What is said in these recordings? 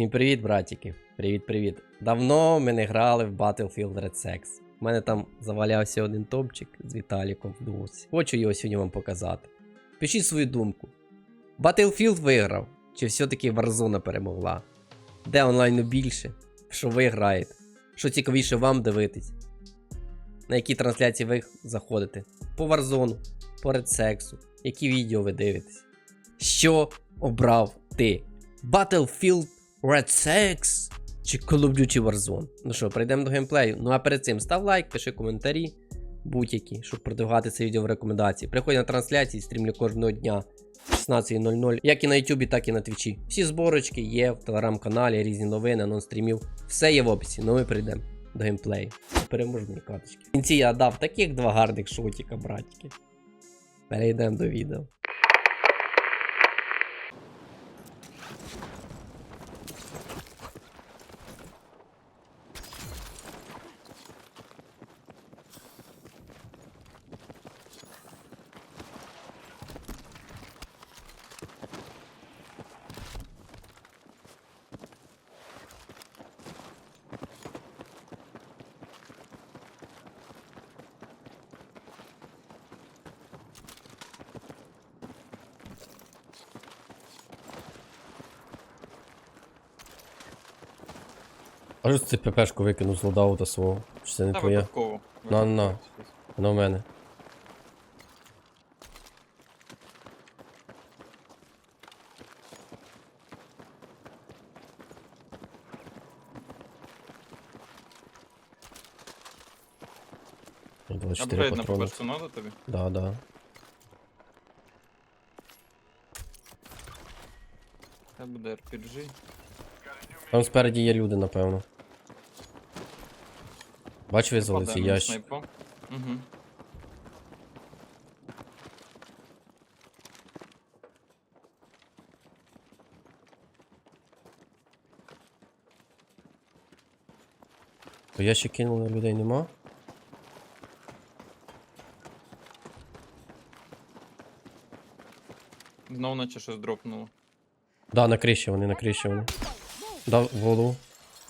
Всім привіт, братики. Привіт-привіт. Давно ми не грали в Battlefield Red Sex. У мене там завалявся один топчик з Віталіком в дусі. Хочу його сьогодні вам показати. Пишіть свою думку. Battlefield виграв, чи все-таки Warzone перемогла? Де онлайну більше? Що ви граєте? Що цікавіше вам дивитись? На які трансляції ви заходите? По Warzone, по Red Sex, які відео ви дивитесь? Що обрав ти? Battlefield Red Sex чи Call of Duty Warzone? Ну що, перейдемо до геймплею. Ну а перед цим став лайк, пиши коментарі будь-які, щоб продвигати це відео в рекомендації. Приходь на трансляції, стрімлю кожного дня в 16.00, як і на Ютубі, так і на Твічі. Всі зборочки є в телеграм-каналі, різні новини, анонс стрімів. Все є в описі. Ну ми перейдемо до геймплею. Переможні каточки. В кінці я дав таких два гарних шотіка, братики. Перейдемо до відео. А що ти ППшку викинув з лодаута свого? Чи це не Та твоя? випадково. На, на. Випадково. Вона в мене. Ой, 24 Апгрейд на патрона. ППшку надо тобі? Да, да. Це буде RPG. Там спереді є люди, напевно. Бач, визвали Падає цей мені ящик. снайпа. Угу. То ящик кинули, людей нема. Знову наче щось дропнуло. Да, на криші вони, на криші вони. Дав воду.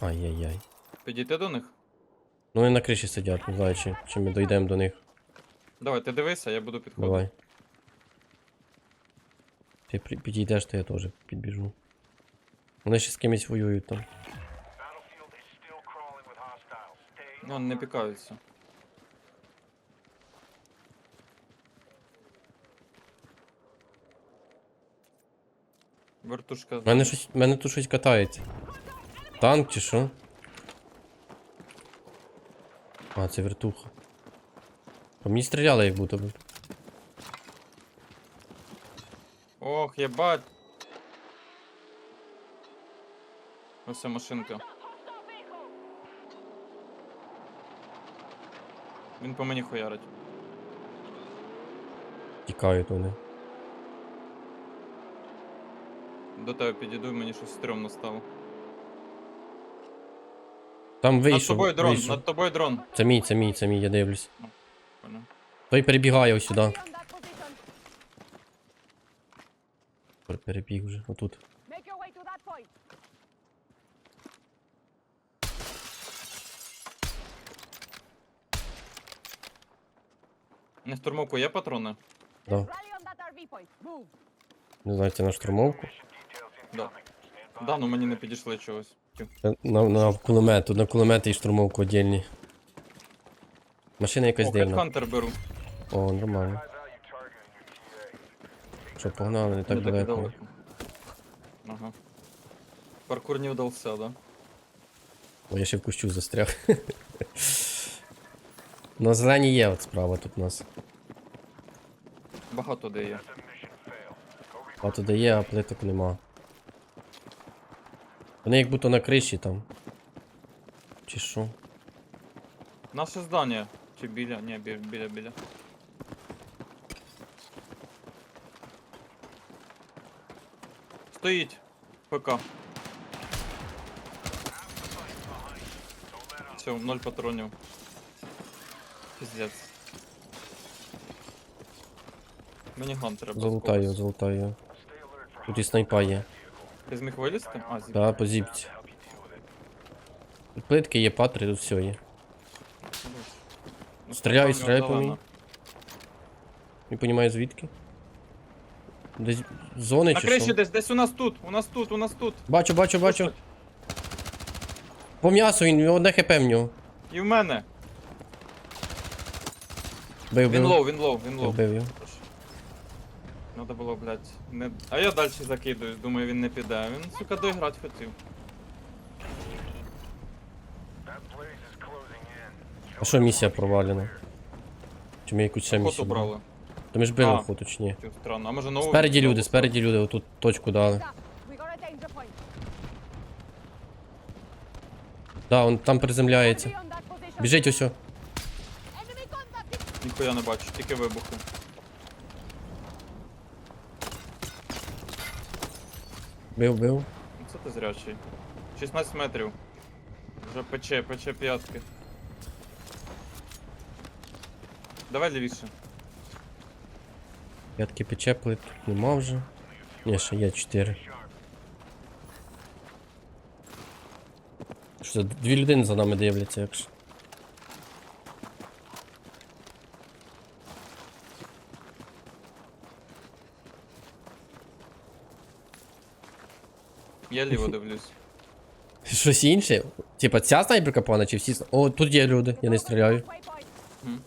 Ай-яй-яй. Підійти до них? Ну вони на криші сидять, не знаю, чи, чи ми дійдемо до них. Давай, ти дивися, я буду підходити. Давай. Ти при- підійдеш, то я теж підбіжу. Вони ще з кимось воюють там. Ну, не пікаються. Вертушка. У мене щось. мене тут щось катається. Танк чи що? А, це вертуха. По мені стріляли як будто би. Ох, єбать. Ось ця машинка. Він по мені хуярить. Тікають вони. До тебе підійду, і мені щось стрьомно стало. Там вийшов. над тобою дрон, вийшов. над тобою дрон. Це мій, це мій, це мій, я дивлюсь. Понял. Той перебігає ось сюди. Перебіг вже, отут. На штурмовку є патрони? Да. Не знаю, це на штурмовку. Да. Да, ну мені не підійшли чогось. На, на кулемет, тут на кулемет і штурмовку отдельні. Машина якась О, дивна. Хантер беру. О, нормально. Що, погнали, не так Не далеко. Ага. Паркур не удался, да? О, я ще в кущу застряг. На зелені є от справа тут у нас. Багато де є. А туди є, а плиток нема. Вони як будто на криші там. Чи що? Наше здання. Чи біля? Ні, біля, біля, біля. Стоїть. ПК. Все, ноль патронів. Пиздец. Мені ган треба. Залутаю, залутаю. Тут і снайпа є. Ти зміг вилізти? А, зі. Да, по зіпці. Тут плитки є, патри, тут все є. Ну, Стріляй, напевно, стріляй по мені. Не розумію звідки. Десь зони На чи криші що? десь, десь у нас тут, у нас тут, у нас тут. Бачу, бачу, бачу. По м'ясу він, одне хп в нього. І в мене. Бив, Він бив. лоу, він лоу, він лоу. Вбив його. Надо було, блядь, не... А я далі закидуюсь, думаю, він не піде. Він, сука, доіграти хотів. А що місія провалена? Чи ми якусь ще Охоту місію брали? брали. То ми ж били А. охоту, чи ні? Чого Странно. А може нову? Спереді люди, спереді люди, отут точку дали. Stop. We got a danger point. Да, он там приземляється. Enemy on that position. Біжить усьо. Enemy contact. Ніхуя не бачу, тільки вибухи. Бив, бив. Ну це ти зрячий. 16 метрів. Вже пече, пече п'ятки. Давай лівіше. П'ятки печепли, тут нема вже. Ні, ще є 4. Що це дві людини за нами дивляться, якщо. Я ліво дивлюсь. Щось інше? Типа ця снайперка пана чи всі. О, тут є люди, я не стріляю. Waypoint.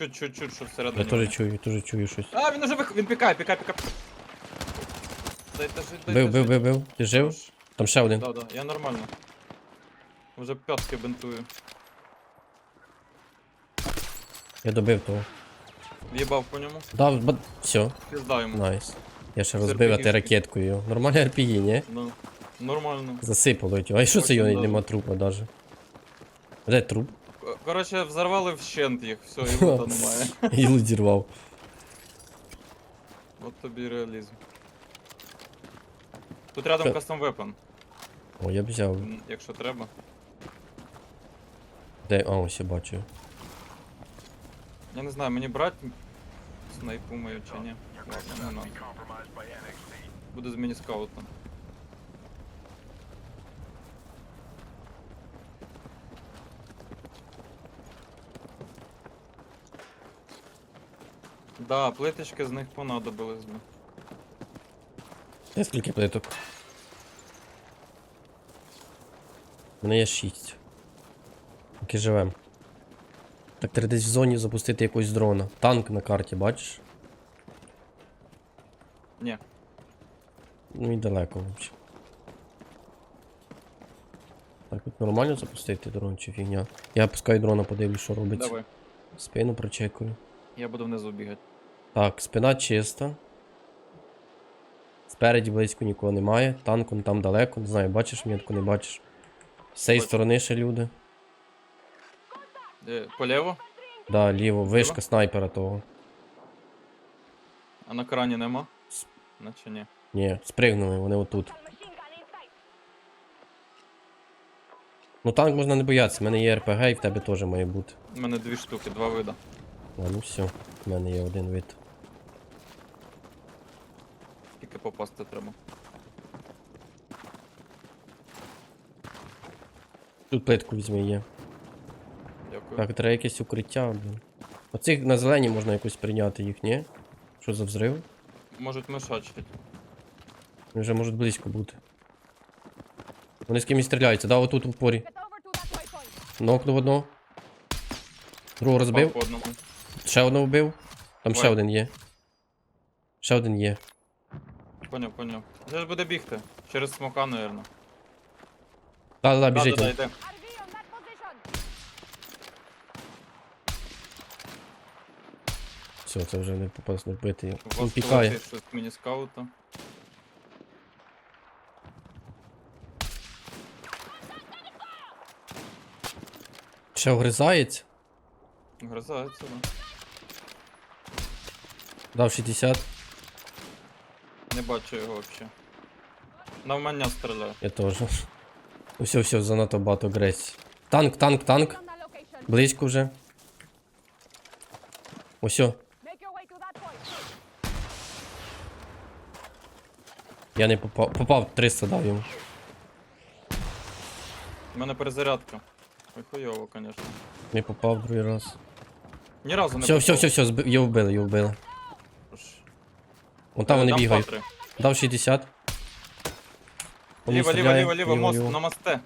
М. Чуть-чуть, що всередині. Я теж чую, теж чую щось. А, він уже вих... він пікає, пікає, пікає. Дайте жить, дайте Бив, бив, жить. бив, бив. Ти жив? Там ще один. Да, да, я нормально. Уже п'ятки бинтую. Я добив того. В'їбав по ньому. Дав, ба... все, Пізда йому. найс. Я ще розбив а ти ракеткою. його. Нормальний RPG, ні? Ну, нормально. Засипало його. А і що це його нема трупа даже? Де труп? Коротше, взорвали вщент їх, все, і лута немає. Іл зірвав. От тобі і реалізм. Тут рядом Що? кастом вепон, О, я б взяв. якщо треба. Де? А, ось я бачу. Я не знаю, мені брати снайпу мою чи ні. Ладно, не надо. Буду з міні-скаутом. Да, плиточки з них понадобились би. Де скільки плиток? У мене є 6. Поки живем. Так треба десь в зоні запустити якогось дрона. Танк на карті, бачиш? Ні. Ну і далеко взагалі. Так, тут нормально запустити дрон чи фігня? Я пускаю дрона, подивлюсь, що робиться. Давай. Спину прочекую. Я буду внизу бігати. Так, спина чиста. Спереді близько нікого немає. Танк он там далеко. Не знаю, бачиш метку, не бачиш. З цієї сторони ще люди. Е, Поліво? Да, ліво, вишка снайпера того. А на крані нема? Наче ні. Ні, спригнули, вони отут. Ну танк можна не боятися, в мене є РПГ і в тебе теж має бути. У мене дві штуки, два вида. А, ну все, в мене є один вид. Тільки попасти треба. Тут плитку візьми є. Дякую. Так, треба якесь укриття, блін. Оцих на зелені можна якось прийняти їх, ні? Що за взрив? Можуть мешачити. Вони вже можуть близько бути. Вони з кимось стріляються, да, отут that waypoint. Нокнув одного. Другого розбив. Ще одного вбив. Там ще один є. Ще один є. Поняв, поняв. Зараз буде бігти. Через смока, напевно. Да, да, да, Да, біжить. да, да. Все, це вже не попасть не вбити. Він пікає. щось міні-скаута. Ще огризається. Огризається, да. Дав 60, Не бачу його взагалі. Навмання стріляє. я теж. Все, все, занадто багато агресії. Танк, танк, танк. Близько вже. Point. Я не попав. Попав 300 дав йому. У мене перезарядка. Ой, хуйово, звісно. Не попав другий раз. Ні разу не Все, все, попав. все, все, зби- його вбили, його вбили. Вон там вони дам бігають. патри. Дав 60. По мені Ліво, ліво, стріляє. ліво, ліво, мост, на мосте.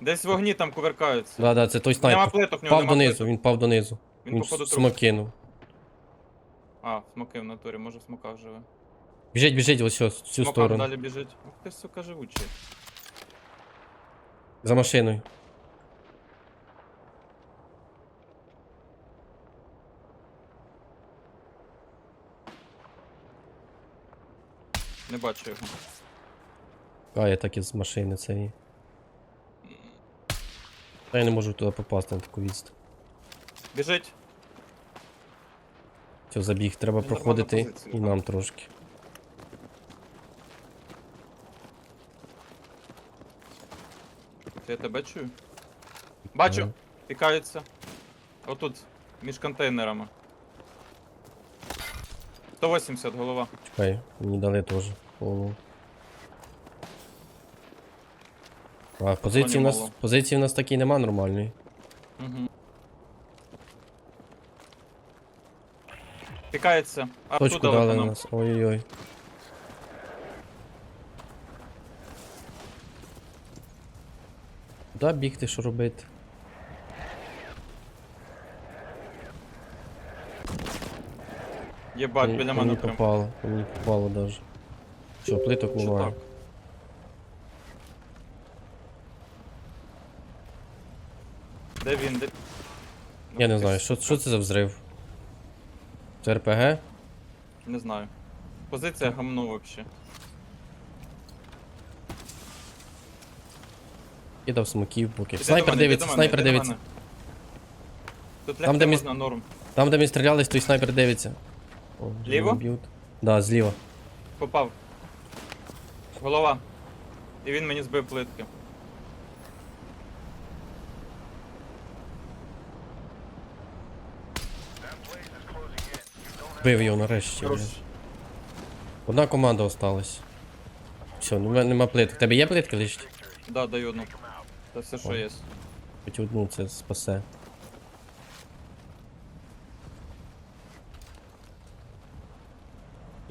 Десь вогні там кувыркаються. Да, да, це той Нема снайпер. плиток, в нього Впав нема донизу, плиток. він впав донизу. Він, Він походу, смок труп. кинув. А, смоки в натурі, може в смоках живе. Біжить, біжить, ось ось, в цю Смокам сторону. далі біжить. Ух ти, сука, живучий. За машиною. Не бачу його. А, я так із машини цієї. Та я не можу туди попасти на таку відстань. Біжить. Все, забіг, треба Він проходити позицію і нам трошки. Я тебе чую. Бачу! Пікається. Отут, між контейнерами. 180 голова. Чекай, мені дали теж голову. А, позиції в нас, мало. позиції в нас такі нема нормальної. Угу. Пікається. А Точку дали нам. нас. Ой-ой-ой. Куди бігти, що робити? Єбать, Мені- біля мені прям. попало, мені попало даже. Що, плиток Чи немає. так? Де він? Де... Я не знаю, що, що це за взрив? Це РПГ? Не знаю. Позиція гамно вообще. Кидав смоків поки. Іди Снайпер мене, іди дивиться, до мене, снайпер іди до дивиться. мене. Тут Там, легко де міс- можна норм. Там, де ми стрілялись, той снайпер дивиться. О, вже Ліво? б'ють. Да, зліва. Попав. Голова. І він мені збив плитки. Бив його нарешті. Хорош. блядь. Одна команда осталась. Все, ну мене нема плиток. Тебе є плитка лише? Да, даю одну. Це все, що є. Хоч одну це спасе.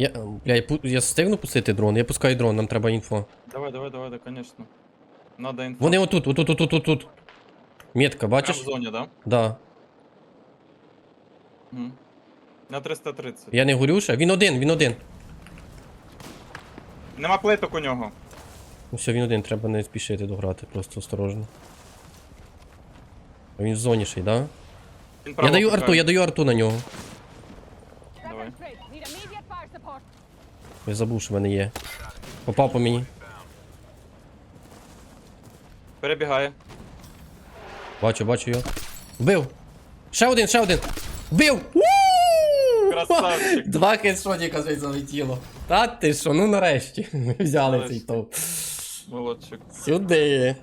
Я, бля, я, пу- я встигну пустити дрон? Я пускаю дрон, нам треба інфо. Давай, давай, давай, да, конечно. Надо інфо. Вони отут, отут, отут, отут, тут. Метка, Прям бачиш? в зоні, да? Да. На 330. Я не горю ще. Він один, він один. Нема плиток у нього. Ну все, він один, треба не спішити дограти, просто осторожно. А Він в зоні ще й, да? Він Я право даю арту, я даю арту на нього. Давай. Need immediate. Я забув, що в мене є. Попав по мені. Перебігає. Бачу, бачу його. Вбив! Ще один, ще один! Вбив! Красавчик. Два хедшотіка звідси залетіло. Та ти що, ну нарешті. Ми взяли Нарешті. цей топ. Молодчик. Сюди.